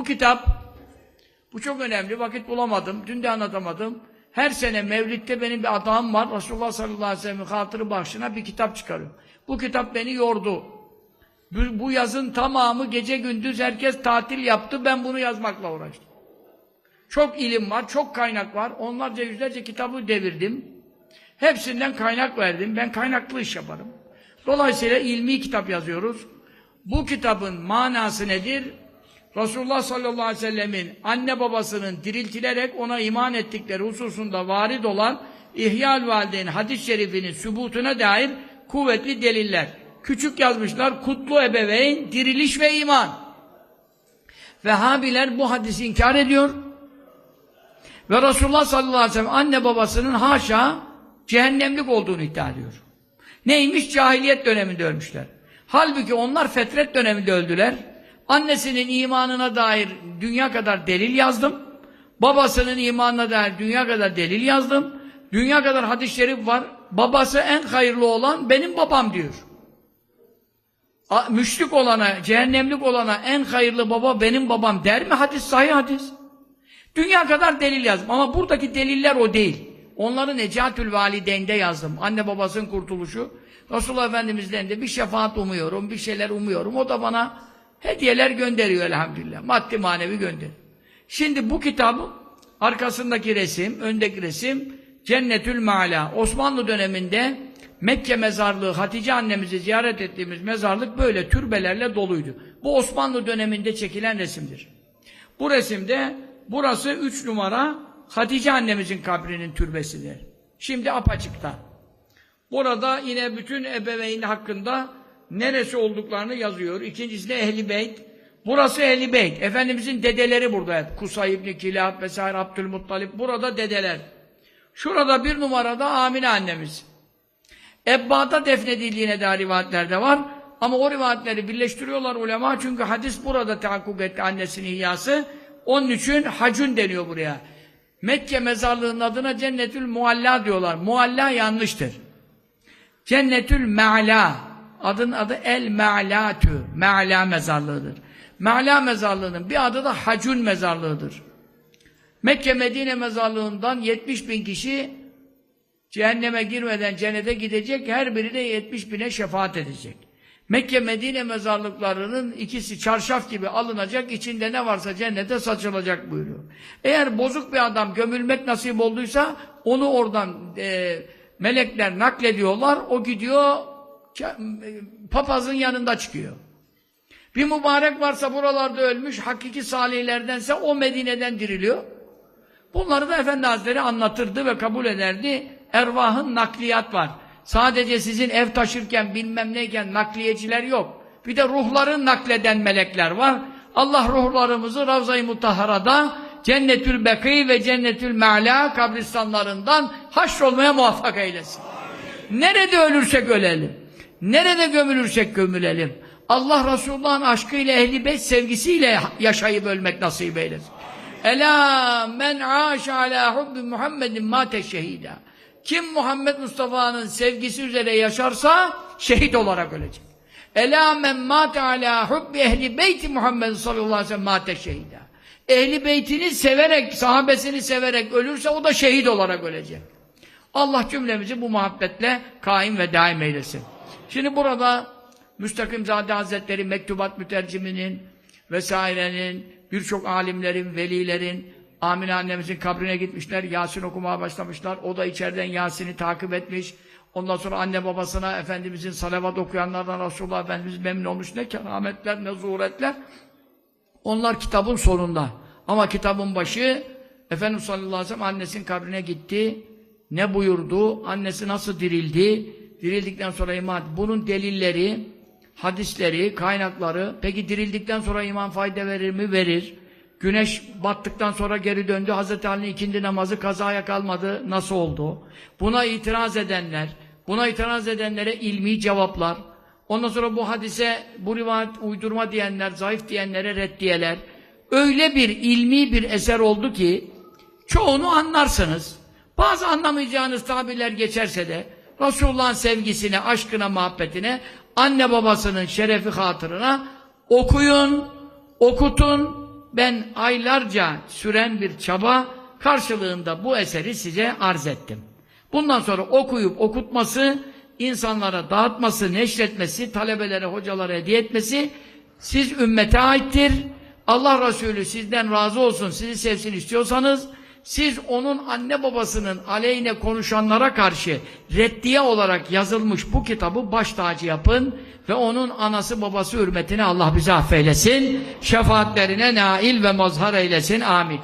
Bu kitap, bu çok önemli. Vakit bulamadım. Dün de anlatamadım. Her sene Mevlid'de benim bir adamım var. Resulullah sallallahu aleyhi ve sellem'in hatırı başına bir kitap çıkarıyor. Bu kitap beni yordu. Bu, bu yazın tamamı gece gündüz herkes tatil yaptı. Ben bunu yazmakla uğraştım. Çok ilim var, çok kaynak var. Onlarca yüzlerce kitabı devirdim. Hepsinden kaynak verdim. Ben kaynaklı iş yaparım. Dolayısıyla ilmi kitap yazıyoruz. Bu kitabın manası nedir? Resulullah sallallahu aleyhi ve sellemin anne babasının diriltilerek ona iman ettikleri hususunda varid olan İhyal Valideyn hadis-i şerifinin sübutuna dair kuvvetli deliller. Küçük yazmışlar, kutlu ebeveyn, diriliş ve iman. Vehhabiler bu hadisi inkar ediyor. Ve Resulullah sallallahu aleyhi ve sellem anne babasının haşa cehennemlik olduğunu iddia ediyor. Neymiş? Cahiliyet döneminde ölmüşler. Halbuki onlar fetret döneminde öldüler. Annesinin imanına dair dünya kadar delil yazdım. Babasının imanına dair dünya kadar delil yazdım. Dünya kadar hadis-i şerif var. Babası en hayırlı olan benim babam diyor. Müşrik olana, cehennemlik olana en hayırlı baba benim babam der mi? Hadis sahih hadis. Dünya kadar delil yazdım. Ama buradaki deliller o değil. Onları Necatül Valideyn'de yazdım. Anne babasının kurtuluşu. Resulullah Efendimiz'den de bir şefaat umuyorum, bir şeyler umuyorum. O da bana hediyeler gönderiyor elhamdülillah. Maddi manevi gönder. Şimdi bu kitabın arkasındaki resim, öndeki resim Cennetül Mala. Osmanlı döneminde Mekke mezarlığı, Hatice annemizi ziyaret ettiğimiz mezarlık böyle türbelerle doluydu. Bu Osmanlı döneminde çekilen resimdir. Bu resimde burası üç numara Hatice annemizin kabrinin türbesidir. Şimdi apaçıkta. Burada yine bütün ebeveyn hakkında neresi olduklarını yazıyor. İkincisi de Ehli Beyt. Burası Ehli Beyt. Efendimizin dedeleri burada hep. Kusay İbni Kilab vesaire Abdülmuttalip. Burada dedeler. Şurada bir numarada Amine annemiz. Ebba'da defnedildiğine dair rivayetlerde var. Ama o rivayetleri birleştiriyorlar ulema. Çünkü hadis burada tahakkuk etti annesinin ihyası. Onun için hacun deniyor buraya. Mekke mezarlığının adına Cennetül Mualla diyorlar. Mualla yanlıştır. Cennetül Me'la. Adın adı El Me'latü. Me'la mezarlığıdır. Me'la mezarlığının bir adı da Hacun mezarlığıdır. Mekke Medine mezarlığından 70 bin kişi cehenneme girmeden cennete gidecek. Her biri de 70 bine şefaat edecek. Mekke Medine mezarlıklarının ikisi çarşaf gibi alınacak, içinde ne varsa cennete saçılacak buyuruyor. Eğer bozuk bir adam gömülmek nasip olduysa onu oradan e, melekler naklediyorlar, o gidiyor papazın yanında çıkıyor. Bir mübarek varsa buralarda ölmüş, hakiki salihlerdense o Medine'den diriliyor. Bunları da Efendi Hazretleri anlatırdı ve kabul ederdi. Ervahın nakliyat var. Sadece sizin ev taşırken bilmem neyken nakliyeciler yok. Bir de ruhların nakleden melekler var. Allah ruhlarımızı Ravza-i Mutahhara'da Cennetül Bekî ve Cennetül Me'lâ kabristanlarından haşrolmaya muvaffak eylesin. Nerede ölürsek ölelim. Nerede gömülürsek gömülelim. Allah Resulullah'ın aşkıyla, ehli beyt sevgisiyle yaşayıp ölmek nasip eylesin. Ela men aş ala hubbi Muhammedin mate şehida. Kim Muhammed Mustafa'nın sevgisi üzere yaşarsa şehit olarak ölecek. Ela men mate ala hubbi ehli beyti Muhammed sallallahu aleyhi ve sellem mate şehida. Ehli beytini severek, sahabesini severek ölürse o da şehit olarak ölecek. Allah cümlemizi bu muhabbetle kaim ve daim eylesin. Şimdi burada Müstakim Zade Hazretleri mektubat müterciminin vesairenin, birçok alimlerin, velilerin, Amine annemizin kabrine gitmişler, Yasin okumaya başlamışlar. O da içeriden Yasin'i takip etmiş. Ondan sonra anne babasına Efendimizin salavat okuyanlardan Resulullah Efendimiz memnun olmuş. Ne kerametler, ne zuhuretler. Onlar kitabın sonunda. Ama kitabın başı Efendimiz sallallahu aleyhi ve sellem annesinin kabrine gitti. Ne buyurdu? Annesi nasıl dirildi? Dirildikten sonra iman. Bunun delilleri, hadisleri, kaynakları. Peki dirildikten sonra iman fayda verir mi? Verir. Güneş battıktan sonra geri döndü. Hazreti Ali'nin ikindi namazı kazaya kalmadı. Nasıl oldu? Buna itiraz edenler, buna itiraz edenlere ilmi cevaplar. Ondan sonra bu hadise, bu rivayet uydurma diyenler, zayıf diyenlere reddiyeler. Öyle bir ilmi bir eser oldu ki çoğunu anlarsınız. Bazı anlamayacağınız tabirler geçerse de Resulullah'ın sevgisine, aşkına, muhabbetine, anne babasının şerefi hatırına okuyun, okutun, ben aylarca süren bir çaba karşılığında bu eseri size arz ettim. Bundan sonra okuyup okutması, insanlara dağıtması, neşretmesi, talebelere, hocalara hediye etmesi siz ümmete aittir. Allah Resulü sizden razı olsun, sizi sevsin istiyorsanız siz onun anne babasının aleyhine konuşanlara karşı reddiye olarak yazılmış bu kitabı baş tacı yapın ve onun anası babası hürmetine Allah bizi affeylesin. Şefaatlerine nail ve mazhar eylesin. Amin.